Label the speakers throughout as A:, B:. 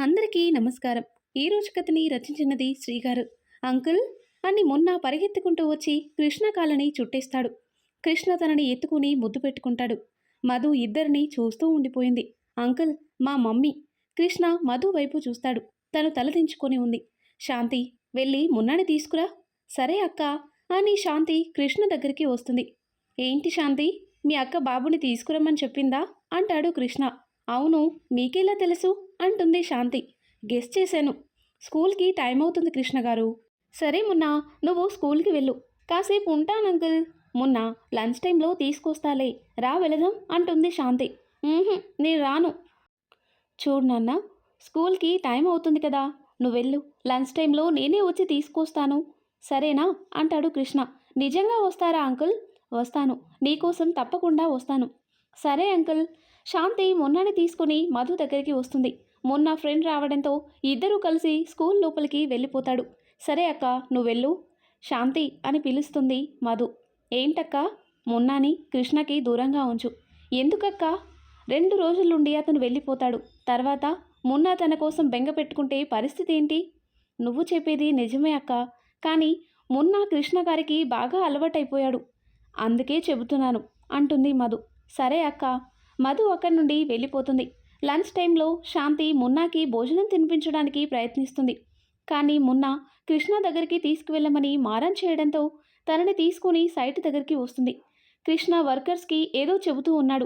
A: అందరికీ నమస్కారం. ఈ రోజు కథని రచించినది శ్రీగారు. అంకుల్ అని మొన్న పరిగెత్తుకుంటూ వచ్చి కృష్ణ కాలని చుట్టేస్తాడు. కృష్ణ తనని ఎత్తుకుని ముద్దు పెట్టుకుంటాడు. మధు ఇద్దరిని చూస్తూ ఉండిపోయింది. అంకుల్ మా మమ్మీ. కృష్ణ మధు వైపు చూస్తాడు. తను తలదించుకొని ఉంది. శాంతి వెళ్ళి మున్నాని తీసుకురా. సరే అక్క అని శాంతి కృష్ణ దగ్గరికి వస్తుంది. ఏంటి శాంతి? మీ అక్క బాబుని తీసుకురమ్మని చెప్పిందా? అంటాడు కృష్ణ. అవును మీకెలా తెలుసు? అంటుంది శాంతి. గెస్ చేశాను. స్కూల్కి టైం అవుతుంది కృష్ణ గారు. సరే మొన్న నువ్వు స్కూల్కి వెళ్ళు. కాసేపు ఉంటాను అంకుల్. మొన్న లంచ్ టైంలో తీసుకొస్తాలే. రా వెళదాం అంటుంది శాంతి. నేను రాను. చూడు నాన్న స్కూల్కి టైం అవుతుంది కదా. నువ్వు వెళ్ళు. లంచ్ టైంలో నేనే వచ్చి తీసుకొస్తాను. సరేనా? అంటాడు కృష్ణ. నిజంగా వస్తారా అంకుల్? వస్తాను. నీకోసం తప్పకుండా వస్తాను. సరే అంకుల్. శాంతి మొన్ననే తీసుకుని మధు దగ్గరికి వస్తుంది. మొన్న ఫ్రెండ్ రావడంతో ఇద్దరూ కలిసి స్కూల్ లోపలికి వెళ్ళిపోతాడు. సరే అక్క నువ్వు వెళ్ళు. శాంతి అని పిలుస్తుంది మధు. ఏంటక్క? మొన్నాని కృష్ణకి దూరంగా ఉంచు. ఎందుకక్క? రెండు రోజుల నుండి అతను వెళ్ళిపోతాడు. తర్వాత మొన్న తన కోసం బెంగ పెట్టుకుంటే పరిస్థితి ఏంటి? నువ్వు చెప్పేది నిజమే అక్క. కానీ మొన్న కృష్ణ గారికి బాగా అలవాటైపోయాడు. అందుకే చెబుతున్నాను అంటుంది మధు. సరే అక్క. మధు అక్కడి నుండి వెళ్ళిపోతుంది. లంచ్ టైంలో శాంతి మున్నాకి భోజనం తినిపించడానికి ప్రయత్నిస్తుంది. కానీ మున్న కృష్ణ దగ్గరికి తీసుకువెళ్ళమని మారం చేయడంతో తనని తీసుకుని సైట్ దగ్గరికి వస్తుంది. కృష్ణ వర్కర్స్కి ఏదో చెబుతూ ఉన్నాడు.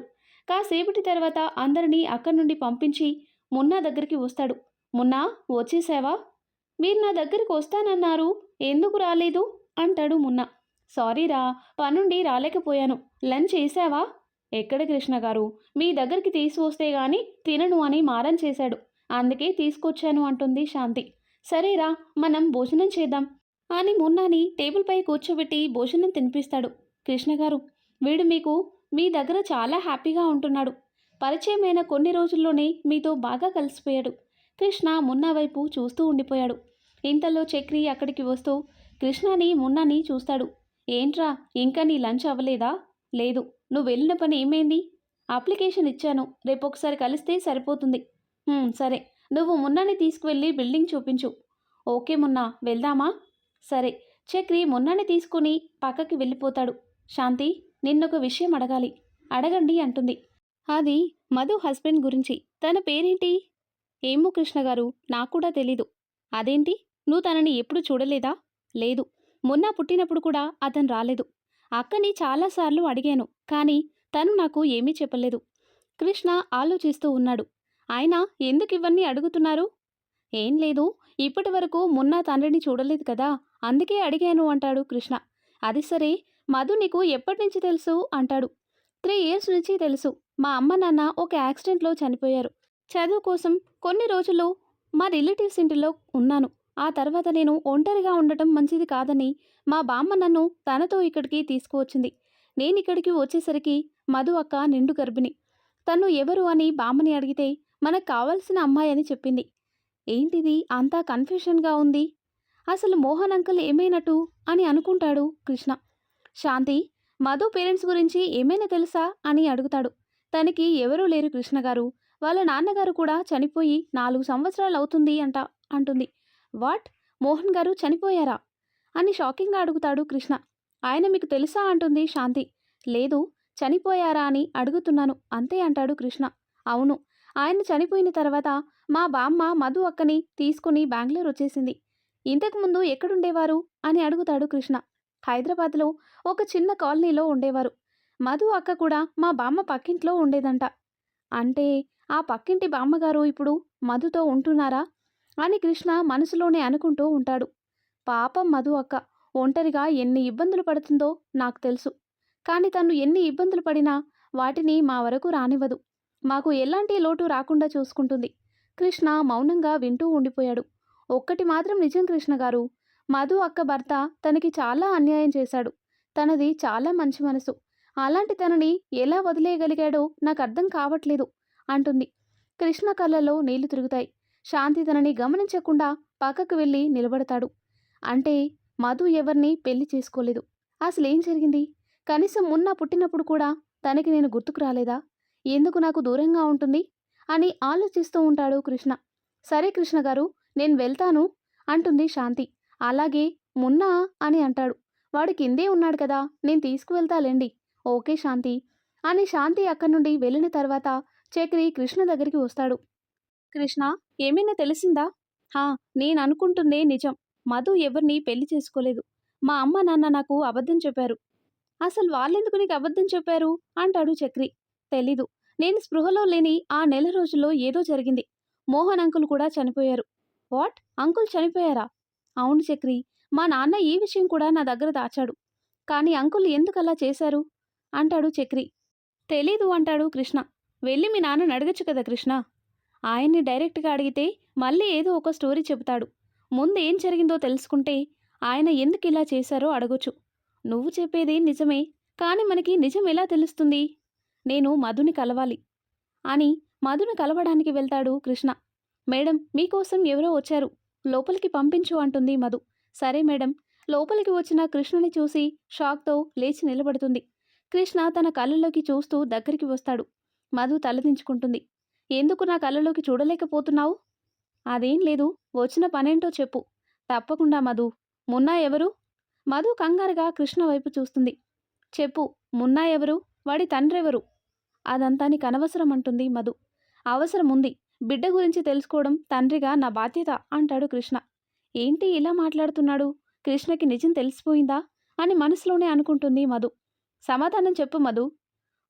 A: కాసేపటి తర్వాత అందరినీ అక్కడి నుండి పంపించి మున్నా దగ్గరికి వస్తాడు. మున్నా వచ్చేసావా? మీరు నా దగ్గరికి వస్తానన్నారు. ఎందుకు రాలేదు? అంటాడు మున్నా. సారీరా పనుండి రాలేకపోయాను. లంచ్ చేసావా? ఎక్కడ కృష్ణ గారు? మీ దగ్గరికి తీసుకొస్తే గాని తినను అని మారం చేశాడు. అందుకే తీసుకొచ్చాను అంటుంది శాంతి. సరేరా మనం భోజనం చేద్దాం అని మున్నాని టేబుల్పై కూర్చోబెట్టి భోజనం తినిపిస్తాడు కృష్ణ గారు. వీడు మీకు మీ దగ్గర చాలా హ్యాపీగా ఉంటున్నాడు. పరిచయమైన కొన్ని రోజుల్లోనే మీతో బాగా కలిసిపోయాడు. కృష్ణ మున్నా వైపు చూస్తూ ఉండిపోయాడు. ఇంతలో చక్రి అక్కడికి వస్తూ కృష్ణని మున్నాని చూస్తాడు. ఏంట్రా ఇంకా నీ లంచ్ అవ్వలేదా? లేదు. నువ్వు వెళ్ళిన పని ఏమైంది? అప్లికేషన్ ఇచ్చాను. రేపు ఒకసారి కలిస్తే సరిపోతుంది. సరే. నువ్వు మున్నాని తీసుకువెళ్ళి బిల్డింగ్ చూపించు. ఓకే మున్నా వెళ్దామా? సరే. చక్రి మున్నాని తీసుకుని పక్కకి వెళ్ళిపోతాడు. శాంతి నిన్నొక విషయం అడగాలి. అడగండి అంటుంది. అది మధు హస్బెండ్ గురించి. తన పేరేంటి? ఏమో కృష్ణ గారు నాకు కూడా తెలీదు. అదేంటి? నువ్వు తనని ఎప్పుడు చూడలేదా? లేదు. మొన్న పుట్టినప్పుడు కూడా అతను రాలేదు. అక్కని చాలాసార్లు అడిగాను కానీ తను నాకు ఏమీ చెప్పలేదు. కృష్ణ ఆలోచిస్తూ ఉన్నాడు. ఆయన ఎందుకు ఇవన్నీ అడుగుతున్నారు? ఏం లేదు ఇప్పటి వరకు మొన్న తండ్రిని చూడలేదు కదా అందుకే అడిగాను అంటాడు కృష్ణ. అది సరే మధు నీకు ఎప్పటి నుంచి తెలుసు? అంటాడు. త్రీ ఇయర్స్ నుంచి తెలుసు. మా అమ్మ నాన్న ఒక యాక్సిడెంట్లో చనిపోయారు. చదువు కోసం కొన్ని రోజులు మా రిలేటివ్స్ ఇంటిలో ఉన్నాను. ఆ తర్వాత నేను ఒంటరిగా ఉండటం మంచిది కాదని మా బామ్మ నన్ను తనతో ఇక్కడికి తీసుకువచ్చింది. నేను ఇక్కడికి వచ్చేసరికి మధు అక్క నిండు గర్భిణి. తను ఎవరు అని బామ్మని అడిగితే మనకు కావాల్సిన అమ్మాయి అని చెప్పింది. ఏంటిది? అంతా కన్ఫ్యూషన్గా ఉంది. అసలు మోహన్ అంకుల్ ఏమైనట్టు అని అనుకుంటాడు కృష్ణ. శాంతి మధు పేరెంట్స్ గురించి ఏమైనా తెలుసా అని అడుగుతాడు. తనకి ఎవరూ లేరు కృష్ణ గారు. వాళ్ళ నాన్నగారు కూడా చనిపోయి నాలుగు సంవత్సరాలు అవుతుంది అంట అంటుంది. వాట్? మోహన్ గారు చనిపోయారా? అని షాకింగ్గా అడుగుతాడు కృష్ణ. ఆయన మీకు తెలుసా అంటుంది శాంతి. లేదు చనిపోయారా అని అడుగుతున్నాను అంతే అంటాడు కృష్ణ. అవును ఆయన చనిపోయిన తర్వాత మా బామ్మ మధు అక్కని తీసుకుని బెంగళూరు వచ్చేసింది. ఇంతకుముందు ఎక్కడుండేవారు? అని అడుగుతాడు కృష్ణ. హైదరాబాద్లో ఒక చిన్న కాలనీలో ఉండేవారు. మధు అక్క కూడా మా బామ్మ పక్కింట్లో ఉండేదంట. అంటే ఆ పక్కింటి బామ్మగారు ఇప్పుడు మధుతో ఉంటున్నారా? అని కృష్ణ మనసులోనే అనుకుంటూ ఉంటాడు. పాపం మధు అక్క. ఒంటరిగా ఎన్ని ఇబ్బందులు పడుతుందో నాకు తెలుసు. కానీ తను ఎన్ని ఇబ్బందులు పడినా వాటిని మా వరకు రానివ్వదు. మాకు ఎలాంటి లోటు రాకుండా చూసుకుంటుంది. కృష్ణ మౌనంగా వింటూ ఉండిపోయాడు. ఒక్కటి మాత్రం నిజం కృష్ణ గారు. మధు అక్క భర్త తనకి చాలా అన్యాయం చేశాడు. తనది చాలా మంచి మనసు. అలాంటి తనని ఎలా వదిలేయగలిగాడో నాకు అర్థం కావట్లేదు అంటుంది. కృష్ణ కళ్ళలో నీళ్ళు తిరుగుతాయి. శాంతి తనని గమనించకుండా పక్కకు వెళ్ళి నిలబడతాడు. అంటే మధు ఎవరిని పెళ్ళి చేసుకోలేదు. అసలేం జరిగింది? కనీసం ఉన్న పుట్టినప్పుడు కూడా తనకి నేను గుర్తుకు రాలేదా? ఎందుకు నాకు దూరంగా ఉంటుంది? అని ఆలోచిస్తూ ఉంటాడు కృష్ణ. సరే కృష్ణ గారు నేను వెళ్తాను అంటుంది శాంతి. అలాగే మున్నా అని అంటాడు. వాడు కిందే ఉన్నాడు కదా నేను తీసుకువెళ్తాలేండి. ఓకే శాంతి. అని శాంతి అక్కడి నుండి వెళ్ళిన తర్వాత చక్రి కృష్ణ దగ్గరికి వస్తాడు. కృష్ణ ఏమైనా తెలిసిందా? హా నేను అనుకుంటుందే నిజం. మధు ఎవరిని పెళ్ళి చేసుకోలేదు. మా అమ్మ నాన్న నాకు అబద్ధం చెప్పారు. అసలు వాళ్ళెందుకు నీకు అబద్ధం చెప్పారు? అంటాడు చక్రి. తెలీదు. నేను స్పృహలో లేని ఆ నెల రోజుల్లో ఏదో జరిగింది. మోహన్ అంకుల్ కూడా చనిపోయారు. వాట్? అంకుల్ చనిపోయారా? అవును చక్రి. మా నాన్న ఈ విషయం కూడా నా దగ్గర దాచాడు. కానీ అంకుల్ ఎందుకు అలా చేశారు? అంటాడు చక్రి. తెలీదు అంటాడు కృష్ణ. వెళ్ళి మీ నాన్నని అడగచ్చు కదా కృష్ణ. ఆయన్ని డైరెక్ట్గా అడిగితే మళ్ళీ ఏదో ఒక స్టోరీ చెబుతాడు. ముందు ఏం జరిగిందో తెలుసుకుంటే ఆయన ఎందుకు ఇలా చేశారో అడగొచ్చు. నువ్వు చెప్పేది నిజమే కానీ మనకి నిజం ఎలా తెలుస్తుంది? నేను మధుని కలవాలి అని మధుని కలవడానికి వెళ్తాడు కృష్ణ. మేడం మీకోసం ఎవరో వచ్చారు. లోపలికి పంపించు అంటుంది మధు. సరే మేడం. లోపలికి వచ్చిన కృష్ణుని చూసి షాక్తో లేచి నిలబడుతుంది. కృష్ణ తన కళ్ళలోకి చూస్తూ దగ్గరికి వస్తాడు. మధు తలదించుకుంటుంది. ఎందుకు నా కళ్ళలోకి చూడలేకపోతున్నావు? అదేం లేదు వచ్చిన పనేంటో చెప్పు. తప్పకుండా మధు. మున్నా ఎవరు? మధు కంగారుగా కృష్ణ వైపు చూస్తుంది. చెప్పు మున్నా ఎవరు? వాడి తండ్రెవరు? అదంతా నీకు అనవసరం అంటుంది మధు. అవసరం ఉంది బిడ్డ గురించి తెలుసుకోవడం తండ్రిగా నా బాధ్యత అంటాడు కృష్ణ. ఏంటి ఇలా మాట్లాడుతున్నాడు? కృష్ణకి నిజం తెలిసిపోయిందా? అని మనసులోనే అనుకుంటుంది మధు. సమాధానం చెప్పు మధు.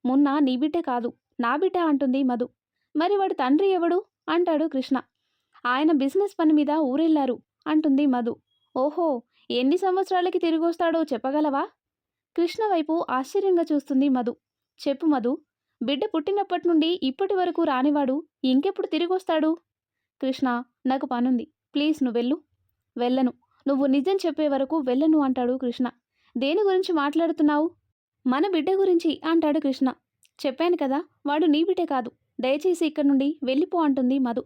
A: మున్నా నీ బిడ్డ కాదు. నా బిడ్డ అంటుంది మధు. మరి వాడి తండ్రి ఎవడు? అంటాడు కృష్ణ. ఆయన బిజినెస్ పని మీద ఊరెళ్ళారు అంటుంది మధు. ఓహో ఎన్ని సంవత్సరాలకి తిరిగొస్తాడో చెప్పగలవా? కృష్ణ వైపు ఆశ్చర్యంగా చూస్తుంది మధు. చెప్పు మధు బిడ్డ పుట్టినప్పటి నుండి ఇప్పటి వరకు రానివాడు ఇంకెప్పుడు తిరిగొస్తాడు? కృష్ణ నాకు పనుంది. ప్లీజ్ నువ్వు వెళ్ళు. వెళ్ళను. నువ్వు నిజం చెప్పే వరకు వెళ్ళను అంటాడు కృష్ణ. దేని గురించి మాట్లాడుతున్నావు? మన బిడ్డ గురించి అంటాడు కృష్ణ. చెప్పాను కదా వాడు నీ బిడ్డే కాదు. దయచేసి ఇక్కడి నుండి వెళ్ళిపో అంటుంది మధు.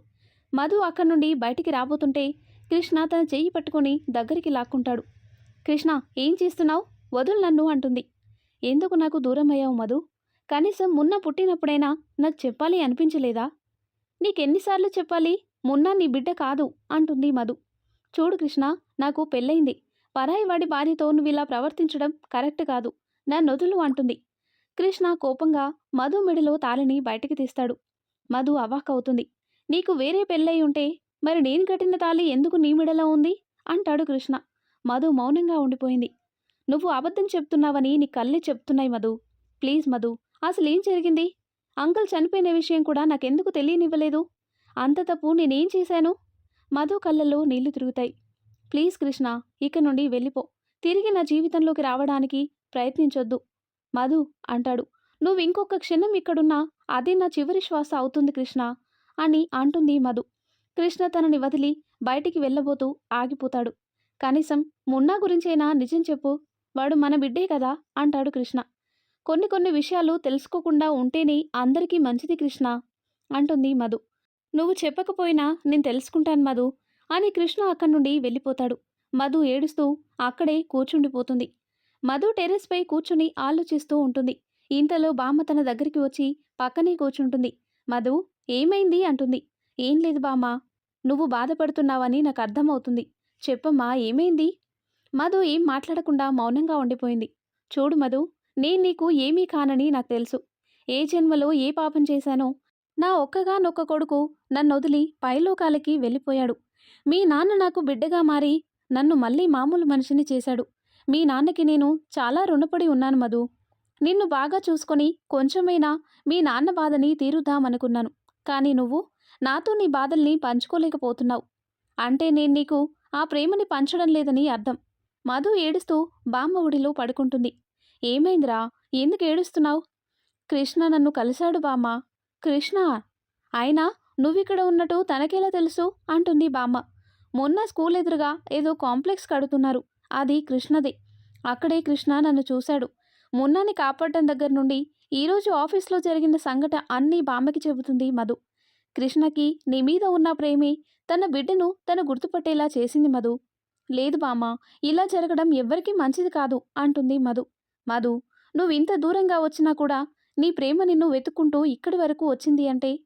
A: మధు అక్కడి నుండి బయటికి రాబోతుంటే కృష్ణ తన చెయ్యి పట్టుకొని దగ్గరికి లాక్కుంటాడు. కృష్ణ ఏం చేస్తున్నావు? వదులు నన్ను అంటుంది. ఎందుకు నాకు దూరం అయ్యావు మధు? కనీసం మున్న పుట్టినప్పుడైనా నాకు చెప్పాలి అనిపించలేదా? నీకెన్నిసార్లు చెప్పాలి? మున్నా నీ బిడ్డ కాదు అంటుంది మధు. చూడు కృష్ణ నాకు పెళ్ళయింది. పరాయి వాడి భార్యతో నువ్వు ఇలా ప్రవర్తించడం కరెక్ట్ కాదు. నా నొదులు అంటుంది. కృష్ణ కోపంగా మధు మెడలో తాళిని బయటికి తీస్తాడు. మధు అవాక్కవుతుంది. నీకు వేరే పెళ్ళయి ఉంటే మరి నేను కట్టిన తాళి ఎందుకు నీ మెడలో ఉంది? అంటాడు కృష్ణ. మధు మౌనంగా ఉండిపోయింది. నువ్వు అబద్ధం చెప్తున్నావని నీ కళ్ళే చెప్తున్నాయి మధు. ప్లీజ్ మధు అసలు ఏం జరిగింది? అంకుల్ చనిపోయిన విషయం కూడా నాకెందుకు తెలియనివ్వలేదు? అంత తప్పు నేనేం చేశాను? మధు కళ్ళల్లో నీళ్ళు తిరుగుతాయి. ప్లీజ్ కృష్ణ ఇక నుండి వెళ్ళిపో. తిరిగి నా జీవితంలోకి రావడానికి ప్రయత్నించొద్దు. మధు అంటాడు. నువ్వు ఇంకొక క్షణం ఇక్కడున్నా అది నా చివరి శ్వాస అవుతుంది కృష్ణ అని అంటుంది మధు. కృష్ణ తనని వదిలి బయటికి వెళ్ళబోతూ ఆగిపోతాడు. కనీసం మున్నా గురించైనా నిజం చెప్పు వాడు మన బిడ్డే కదా అంటాడు కృష్ణ. కొన్ని కొన్ని విషయాలు తెలుసుకోకుండా ఉంటేనే అందరికీ మంచిది కృష్ణ అంటుంది మధు. నువ్వు చెప్పకపోయినా నేను తెలుసుకుంటాను మధు అని కృష్ణ అక్కడి నుండి వెళ్ళిపోతాడు. మధు ఏడుస్తూ అక్కడే కూర్చుండిపోతుంది. మధు టెర్రస్పై కూర్చుని ఆలోచిస్తూ ఉంటుంది. ఇంతలో బామ్మ తన దగ్గరికి వచ్చి పక్కనే కూర్చుంటుంది. మధు ఏమైంది? అంటుంది. ఏం లేదు బామ్మ. నువ్వు బాధపడుతున్నావని నాకు అర్థమవుతుంది. చెప్పమ్మా ఏమైంది? మధు ఏం మాట్లాడకుండా మౌనంగా ఉండిపోయింది. చూడు మధు నేను నీకు ఏమీ కానని నాకు తెలుసు. ఏ జన్మలో ఏ పాపం చేశానో నా ఒక్కగానొక్క కొడుకు నన్ను వదిలి పైలోకాలకి వెళ్ళిపోయాడు. మీ నాన్న నాకు బిడ్డగా మారి నన్ను మళ్ళీ మామూలు మనిషిని చేశాడు. మీ నాన్నకి నేను చాలా రుణపడి ఉన్నాను మధు. నిన్ను బాగా చూసుకొని కొంచెమైనా మీ నాన్న బాధని తీరుద్దామనుకున్నాను. కానీ నువ్వు నాతో నీ బాధల్ని పంచుకోలేకపోతున్నావు. అంటే నేను నీకు ఆ ప్రేమని పంచడం లేదని అర్థం. మధు ఏడుస్తూ బామ్మ ఒడిలో పడుకుంటుంది. ఏమైందిరా? ఎందుకు ఏడుస్తున్నావు? కృష్ణ నన్ను కలిశాడు బామ్మ. కృష్ణ! అయినా నువ్విక్కడ ఉన్నట్టు తనకెలా తెలుసు? అంటుంది బామ్మ. మొన్న స్కూల్ ఎదురుగా ఏదో కాంప్లెక్స్ కడుతున్నారు. అది కృష్ణదే. అక్కడే కృష్ణ నన్ను చూశాడు. మొన్నని కాపాడటం దగ్గర నుండి ఈరోజు ఆఫీస్లో జరిగిన సంఘటన అన్నీ బామ్మకి చెబుతుంది మధు. కృష్ణకి నీ మీద ఉన్న ప్రేమే తన బిడ్డను తను గుర్తుపట్టేలా చేసింది మధు. లేదు బామ్మ ఇలా జరగడం ఎవ్వరికీ మంచిది కాదు అంటుంది మధు. మధు నువ్వు ఇంత దూరంగా వచ్చినా కూడా నీ ప్రేమ నిన్ను వెతుక్కుంటూ ఇక్కడి వరకు వచ్చింది అంటే?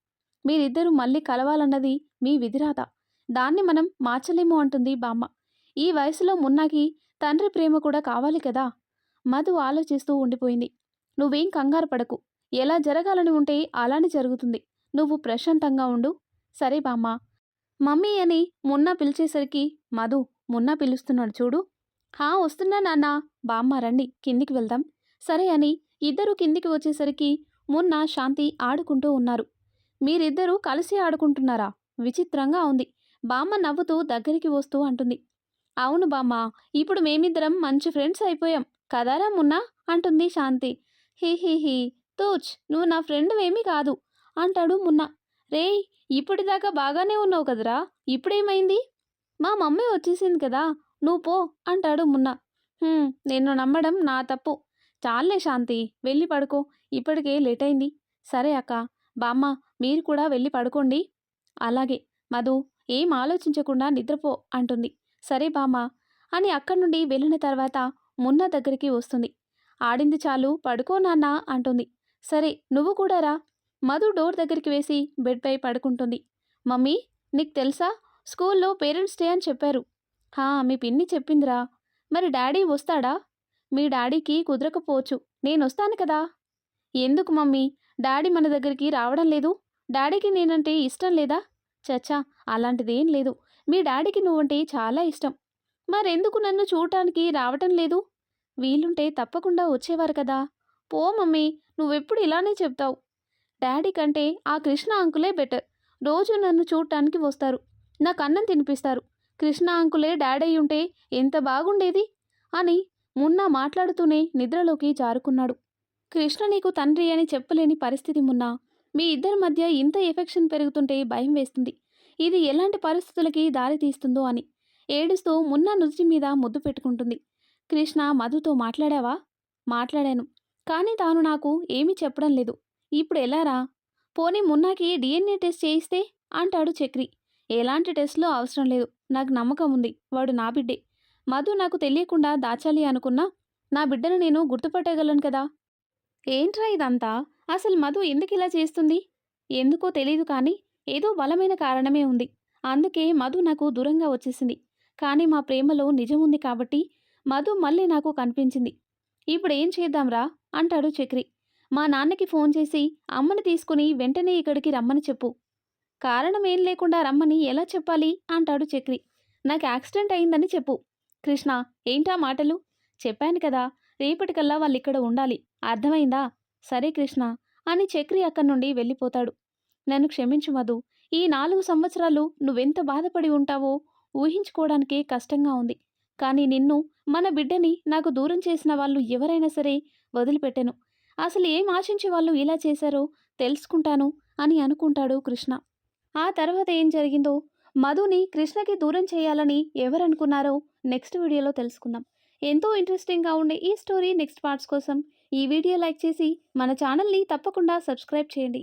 A: మీరిద్దరూ మళ్ళీ కలవాలన్నది మీ విధిరాత. దాన్ని మనం మార్చలేము అంటుంది బామ్మ. ఈ వయసులో మున్నాకి తండ్రి ప్రేమ కూడా కావాలి కదా? మధు ఆలోచిస్తూ ఉండిపోయింది. నువ్వేం కంగారు పడకు. ఎలా జరగాలని ఉంటే అలానే జరుగుతుంది. నువ్వు ప్రశాంతంగా ఉండు. సరే బామ్మ. మమ్మీ అని మున్నా పిలిచేసరికి మధు మున్నా పిలుస్తున్నాడు చూడు. హా వస్తున్నా నాన్న. బామ్మ రండి. కిందికి వెళ్దాం. సరే అని ఇద్దరు కిందికి వచ్చేసరికి మున్న శాంతి ఆడుకుంటూ ఉన్నారు. మీరిద్దరూ కలిసి ఆడుకుంటున్నారా? విచిత్రంగా ఉంది. బామ్మ నవ్వుతూ దగ్గరికి వస్తూ అంటుంది. అవును బామ్మ ఇప్పుడు మేమిద్దరం మంచి ఫ్రెండ్స్ అయిపోయాం. కదారా మున్నా? అంటుంది శాంతి. హీ హీ హీ. తూచ్ నువ్వు నా ఫ్రెండ్ ఏమీ కాదు అంటాడు మున్నా. రేయ్ ఇప్పటిదాకా బాగానే ఉన్నావు కదరా ఇప్పుడేమైంది? మా మమ్మీ వచ్చేసింది కదా నువ్వు పో అంటాడు మున్నా. నేను నిన్ను నమ్మడం నా తప్పు. చాలే శాంతి వెళ్ళి పడుకో ఇప్పటికే లేట్ అయింది సరే అక్క బామ్మ మీరు కూడా వెళ్ళి పడుకోండి. అలాగే మధు ఏం ఆలోచించకుండా నిద్రపో అంటుంది. సరే బామ్మ అని అక్కడి నుండి వెళ్ళిన తర్వాత మున్న దగ్గరికి వస్తుంది. ఆడింది చాలు పడుకో నాన్న అంటుంది. సరే నువ్వు కూడా రా. మధు డోర్ దగ్గరికి వేసి బెడ్పై పడుకుంటుంది. మమ్మీ నీకు తెలుసా? స్కూల్లో పేరెంట్స్ డే అని చెప్పారు. హా మీ పిన్ని చెప్పిందిరా. మరి డాడీ వస్తాడా? మీ డాడీకి కుదరకపోవచ్చు. నేను వస్తాను కదా. ఎందుకు మమ్మీ? డాడీ మన దగ్గరికి రావడం లేదు. డాడీకి నేనంటే ఇష్టం లేదా? చచ్చా అలాంటిదేం లేదు. మీ డాడీకి నువ్వంటే చాలా ఇష్టం. మరెందుకు నన్ను చూడటానికి రావటం లేదు? వీలుంటే తప్పకుండా వచ్చేవారు కదా. పో మమ్మీ నువ్వెప్పుడు ఇలానే చెప్తావు. డాడీ కంటే ఆ కృష్ణ అంకులే బెటర్. రోజు నన్ను చూడటానికి వస్తారు. నాకు అన్నం తినిపిస్తారు. కృష్ణ అంకులే డాడీ ఉంటే ఎంత బాగుండేది? అని మున్నా మాట్లాడుతూనే నిద్రలోకి జారుకున్నాడు. కృష్ణ నీకు తండ్రి అని చెప్పలేని పరిస్థితి మున్నా మీ ఇద్దరి మధ్య ఇంత ఎఫెక్షన్ పెరుగుతుంటే భయం వేస్తుంది. ఇది ఎలాంటి పరిస్థితులకి దారి తీస్తుందో అని ఏడుస్తూ మున్నా నుదుటి మీద ముద్దు పెట్టుకుంటుంది. కృష్ణ మధుతో మాట్లాడావా? మాట్లాడాను. కానీ తాను నాకు ఏమీ చెప్పడం లేదు. ఇప్పుడు ఎలారా పోనీ మున్నాకి డిఎన్ఏ టెస్ట్ చేయిస్తే? అంటాడు చక్రి. ఎలాంటి టెస్ట్లో అవసరం లేదు. నాకు నమ్మకం ఉంది. వాడు నా బిడ్డే. మధు నాకు తెలియకుండా దాచాలి అనుకున్నా నా బిడ్డను నేను గుర్తుపట్టగలను కదా? ఏంట్రా ఇదంతా? అసలు మధు ఎందుకు ఇలా చేస్తుంది? ఎందుకో తెలీదు కానీ ఏదో బలమైన కారణమే ఉంది. అందుకే మధు నాకు దూరంగా వచ్చేసింది. కానీ మా ప్రేమలో నిజం ఉంది కాబట్టి మధు మళ్ళీ నాకు కనిపించింది. ఇప్పుడు ఏం చేద్దాంరా అంటాడు చక్రి. మా నాన్నకి ఫోన్ చేసి అమ్మని తీసుకుని వెంటనే ఇక్కడికి రమ్మని చెప్పు. కారణం ఏం లేకుండా రమ్మని ఎలా చెప్పాలి? అంటాడు చక్రి. నాకు యాక్సిడెంట్ అయిందని చెప్పు. కృష్ణ ఏంటా మాటలు? చెప్పాను కదా రేపటికల్లా వాళ్ళు ఇక్కడ ఉండాలి. అర్థమైందా? సరే కృష్ణ అని చక్రి అక్కడి నుండి వెళ్ళిపోతాడు. నన్ను క్షమించు మధు ఈ నాలుగు సంవత్సరాలు నువ్వెంత బాధపడి ఉంటావో ఊహించుకోవడానికే కష్టంగా ఉంది. కానీ నిన్ను మన బిడ్డని నాకు దూరం చేసిన వాళ్ళు ఎవరైనా సరే వదిలిపెట్టెను. అసలు ఏం ఆశించి వాళ్ళు ఇలా చేశారో తెలుసుకుంటాను అని అనుకుంటాడు కృష్ణ. ఆ తర్వాత ఏం జరిగిందో మధుని కృష్ణకి దూరం చేయాలని ఎవరనుకున్నారో నెక్స్ట్ వీడియోలో తెలుసుకుందాం. ఎంతో ఇంట్రెస్టింగ్గా ఉండే ఈ స్టోరీ నెక్స్ట్ పార్ట్స్ కోసం ఈ వీడియో లైక్ చేసి మన ఛానల్ని తప్పకుండా సబ్స్క్రైబ్ చేయండి.